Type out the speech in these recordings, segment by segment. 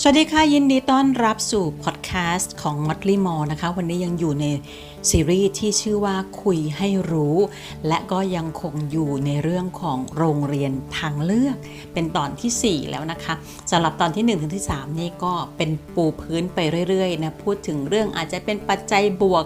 สวัสดีค่ะยินดีต้อนรับสู่พอด คสต์ของมั l ลี่มอนะคะ วันนี้ยังอยู่ในซีรีส์ที่ชื่อว่าคุยให้รู้ และก็ยังคงอยู่ในเรื่องของโรงเรียนทางเลือก เป็นตอนทีสี่ 4 แล้วนะคะสำหรับตอนที่1ถึงที่3นี่ก็เป็นปูพื้นไปเรื่อยๆนะพูดถึงเรื่องอาจจะเป็นปัจจัยบวก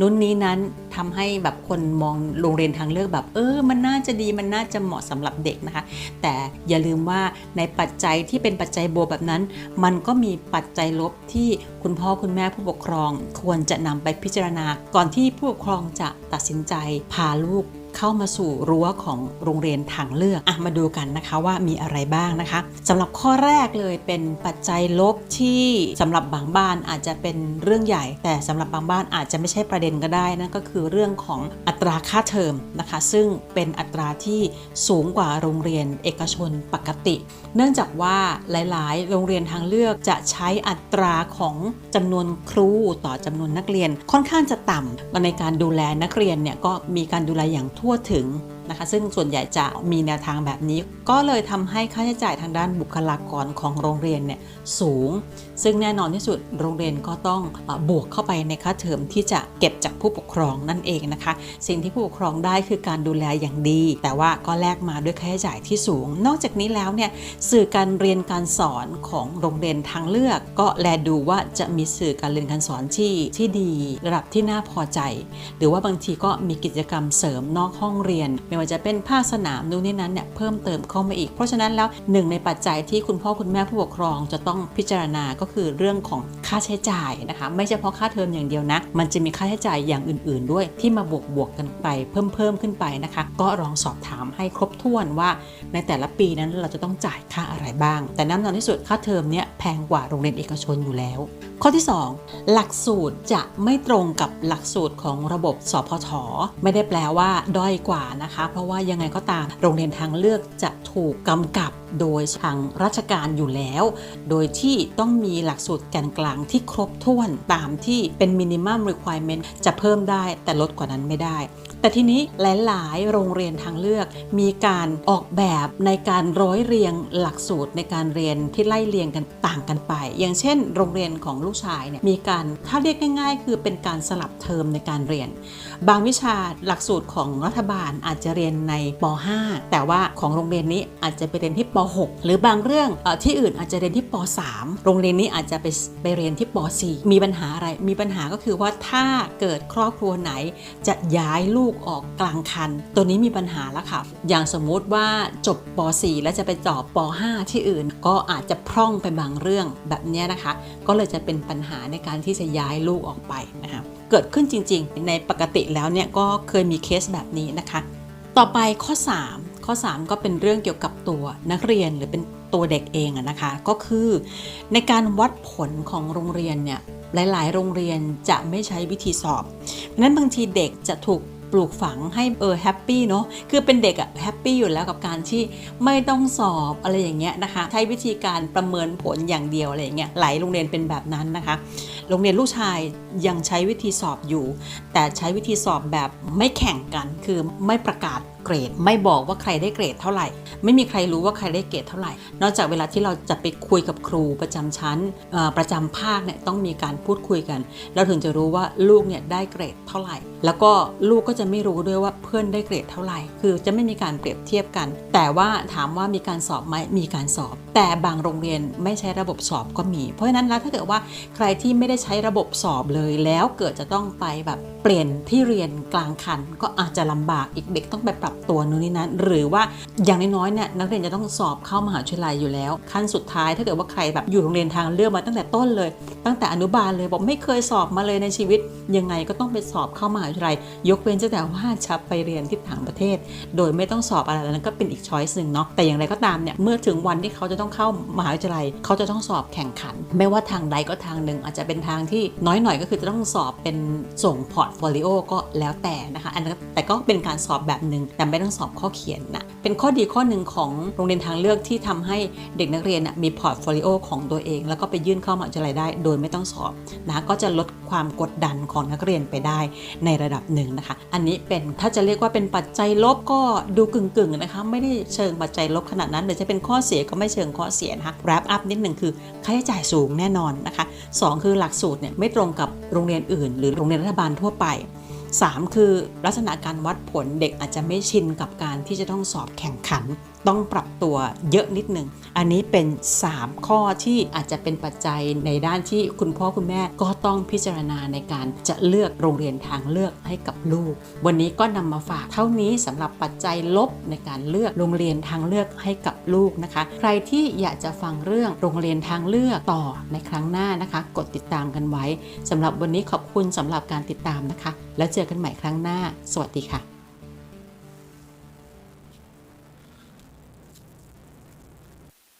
นู้นนี้นั้นทำให้แบบคนมองโรงเรียนทางเลือกแบบ เออ มันน่าจะดีมันน่าจะเหมาะสำหรับเด็กนะคะ แต่อย่าลืมว่าในปัจจัยที่เป็นปัจจัยบวกแบบนั้น มันก็มีปัจจัยลบที่คุณพ่อคุณแม่ผู้ปกครอง ควรจะนำไปพิจารณาก่อนที่ผู้ปกครองจะตัดสินใจพาลูก เข้ามาสู่รั้วของโรงเรียนทางเลือกอะมาดูกันนะคะว่ามีอะไรบ้างนะคะสำหรับข้อแรกเลยเป็นปัจจัยลบที่สำหรับบางบ้านอาจจะเป็นเรื่องใหญ่ แต่สำหรับบางบ้านอาจจะไม่ใช่ประเด็นก็ได้นั่นก็คือเรื่องของอัตราค่าเทอมนะคะ ซึ่งเป็นอัตราที่สูงกว่าโรงเรียนเอกชนปกติ เนื่องจากว่าหลาย ๆ โรงเรียนทางเลือกจะใช้อัตราของจำนวนครูต่อจำนวนนักเรียนค่อนข้างจะต่ำในการดูแลนักเรียนเนี่ยก็มีการดูแลอย่างทั่วถึง นะคะ ซึ่งส่วนใหญ่จะมีแนวทางแบบนี้ ก็เลยทำให้ค่าใช้จ่ายทางด้านบุคลากรของโรงเรียนเนี่ยสูง ซึ่งแน่นอนที่สุดโรงเรียนก็ต้องบวกเข้าไปในค่าเทอมที่จะเก็บจากผู้ปกครองนั่นเองนะคะ สิ่งที่ผู้ปกครองได้คือการดูแลอย่างดี แต่ว่าก็แลกมาด้วยค่าใช้จ่ายที่สูง นอกจากนี้แล้วเนี่ยสื่อการเรียนการสอนของโรงเรียนทางเลือก ก็แลดูว่าจะมีสื่อการเรียนการสอนที่ที่ดี ระดับที่น่าพอใจ หรือว่าบางทีก็มีกิจกรรมเสริมนอกห้องเรียนไม่ว่าจะเป็นภาคสนามนู่นนี่นั้นเนี่ยเพิ่มเติมเข้ามาอีก เพราะฉะนั้นแล้วหนึ่งในปัจจัยที่คุณพ่อคุณแม่ผู้ปกครองจะต้องพิจารณาก็คือเรื่องของค่าใช้จ่ายนะคะไม่เฉพาะค่าเทอมอย่างเดียวนะ มันจะมีค่าใช้จ่ายอย่างอื่น ๆ ด้วยที่มาบวกบวกกันไปเพิ่มเพิ่มขึ้นไปนะคะ ก็ลองสอบถามให้ครบถ้วนว่า ในแต่ละปีนั้นเราจะต้องจ่ายค่าอะไรบ้าง แต่น้ำนอนที่สุดค่าเทอมเนี่ยแพงกว่าโรงเรียนเอกชนอยู่แล้วข้อที่ 2 หลักสูตรจะไม่ตรงกับหลักสูตรของระบบสพทไม่ได้แปลว่า ด้อยกว่านะคะ เพราะว่ายังไงก็ตาม โรงเรียนทางเลือกจะถูกกำกับโดยทางราชการอยู่แล้ว โดยที่ต้องมีหลักสูตรแกนกลางที่ครบถ้วนตามที่เป็น minimum requirement จะเพิ่มได้แต่ลดกว่านั้นไม่ได้ แต่ทีนี้หลายๆ โรงเรียนทางเลือก มีการออกแบบในการร้อยเรียงหลักสูตรในการเรียนที่ไล่เรียงกันต่างกันไป อย่างเช่น โรงเรียนของลูกชายเนี่ยมีการถ้าเรียกง่าย ๆ คือเป็นการสลับเทอมในการเรียน บางวิชาหลักสูตรของรัฐบาลอาจจะเรียนในป .5 แต่ว่าของโรงเรียนนี้อาจจะไปเรียนที่ป .6 หรือบางเรื่องอที่อื่นอาจจะเรียนที่ป .3 โรงเรียนนี้อาจจะไปไปเรียนที่ป .4 มีปัญหาอะไร มีปัญหาก็คือว่าถ้าเกิดครอบครัวไหน จะย้ายลูกออกกลางคัน ตัวนี้มีปัญหาแล้วค่ะ อย่างสมมุติว่าจบป .4 แล้วจะไปต่อป .5 ที่อื่น ก็อาจจะพร่องไปบางเรื่องแบบนี้นะคะ ก็เลยจะเป็นปัญหาในการที่จะย้ายลูกออกไปนะคะเกิดขึ้นจริง ๆ ในปกติแล้วเนี่ยก็เคยมีเคสแบบนี้นะคะ ต่อไปข้อ 3 ข้อ 3 ก็เป็นเรื่องเกี่ยวกับตัวนักเรียนหรือเป็นตัวเด็กเองนะคะ ก็คือในการวัดผลของโรงเรียนเนี่ยหลาย ๆ โรงเรียนจะไม่ใช้วิธีสอบ เพราะนั้นบางทีเด็กจะถูก ปลูกฝังให้เออแฮปปี้เนาะคือเป็นเด็กอะแฮปปี้อยู่แล้วกับการที่ไม่ต้องสอบอะไรอย่างเงี้ยนะคะ ใช้วิธีการประเมินผลอย่างเดียวอะไรอย่างเงี้ยหลายโรงเรียนเป็นแบบนั้นนะคะ โรงเรียนลูกชายยังใช้วิธีสอบอยู่ แต่ใช้วิธีสอบแบบไม่แข่งกัน คือไม่ประกาศเกรด ไม่บอกว่าใครได้เกรดเท่าไหร่ ไม่มีใครรู้ว่าใครได้เกรดเท่าไหร่ นอกจากเวลาที่เราจะไปคุยกับครูประจำชั้นประจำภาคเนี่ยต้องมีการพูดคุยกัน เราถึงจะรู้ว่าลูกเนี่ยได้เกรดเท่าไหร่ แล้วก็ลูกก็จะไม่รู้ด้วยว่าเพื่อนได้เกรดเท่าไหร่ คือจะไม่มีการเปรียบเทียบกัน แต่ว่าถามว่ามีการสอบไหมมีการสอบ แต่บางโรงเรียนไม่ใช้ระบบสอบก็มี เพราะฉะนั้นแล้วถ้าเกิดว่าใครที่ไม่ได้ใช้ระบบสอบเลยแล้วเกิดจะต้องไปแบบเปลี่ยนที่เรียนกลางคัน ก็อาจจะลำบากอีกเด็กต้องไปปรับตัวนู่นนี่นั้น หรือว่าอย่างน้อยๆเนี่ยนักเรียนจะต้องสอบเข้ามหาวิทยาลัยอยู่แล้ว ขั้นสุดท้ายถ้าเกิดว่าใครแบบอยู่โรงเรียนทางเลือกมาตั้งแต่ต้นเลย ตั้งแต่อนุบาลเลยบอกไม่เคยสอบมาเลยในชีวิต ยังไงก็ต้องไปสอบเข้ามหาวิทยาลัย ยกเว้นแต่ว่าจะไปเรียนที่ต่างประเทศ โดยไม่ต้องสอบอะไรนั้นก็เป็นอีกช้อยส์หนึ่งเนาะแต่อย่างไรก็ตามเนี่ยเมื่อถึงวันที่เขาจะต้องเข้ามหาวิทยาลัยเขาจะต้องสอบแข่งขัน ไม่ว่าทางใดก็ทางหนึ่ง อาจจะเป็นทางที่น้อยหน่อยก็คือจะต้องสอบเป็นส่งพอร์ตโฟลิโอก็แล้วแต่นะคะอันนั้นแต่ก็เป็นการสอบแบบหนึ่งแต่ไม่ต้องสอบข้อเขียนนะเป็นข้อดีข้อหนึ่งของโรงเรียนทางเลือกที่ทำให้เด็กนักเรียนมีพอร์ตโฟลิโอของตัวเอง แล้วก็ไปยื่นเข้ามหาวิทยาลัยได้ โดยไม่ต้องสอบนะก็จะลดความกดดันของนักเรียนไปได้ในระดับหนึ่งนะคะ อันนี้เป็นถ้าจะเรียกว่าเป็นปัจจัยลบก็ดูกึ่งๆนะคะไม่ได้เชิงปัจจัยลบขนาดนั้นหรือจะเป็นข้อเสียก็ไม่เชิงข้อเสียนะคะ wrap up นิดหนึ่งคือค่าใช้จ่ายสูงแน่นอนนะคะ 2 คือหลักสูตรเนี่ยไม่ตรงกับโรงเรียนอื่น หรือโรงเรียนรัฐบาลทั่วไป 3 คือลักษณะการวัดผลเด็กอาจจะไม่ชินกับการที่จะต้องสอบแข่งขัน ต้องปรับตัวเยอะนิดนึง อันนี้เป็น 3 ข้อที่อาจจะเป็นปัจจัยในด้านที่คุณพ่อคุณแม่ก็ต้องพิจารณาในการจะเลือกโรงเรียนทางเลือกให้กับลูก วันนี้ก็นำมาฝากเท่านี้สำหรับปัจจัยลบในการเลือกโรงเรียนทางเลือกให้กับลูกนะคะ ใครที่อยากจะฟังเรื่องโรงเรียนทางเลือกต่อในครั้งหน้านะคะ กดติดตามกันไว้สำหรับวันนี้ขอบคุณสำหรับการติดตามนะคะ แล้วจอกันใหม่ครั้งหน้า สวัสดีค่ะ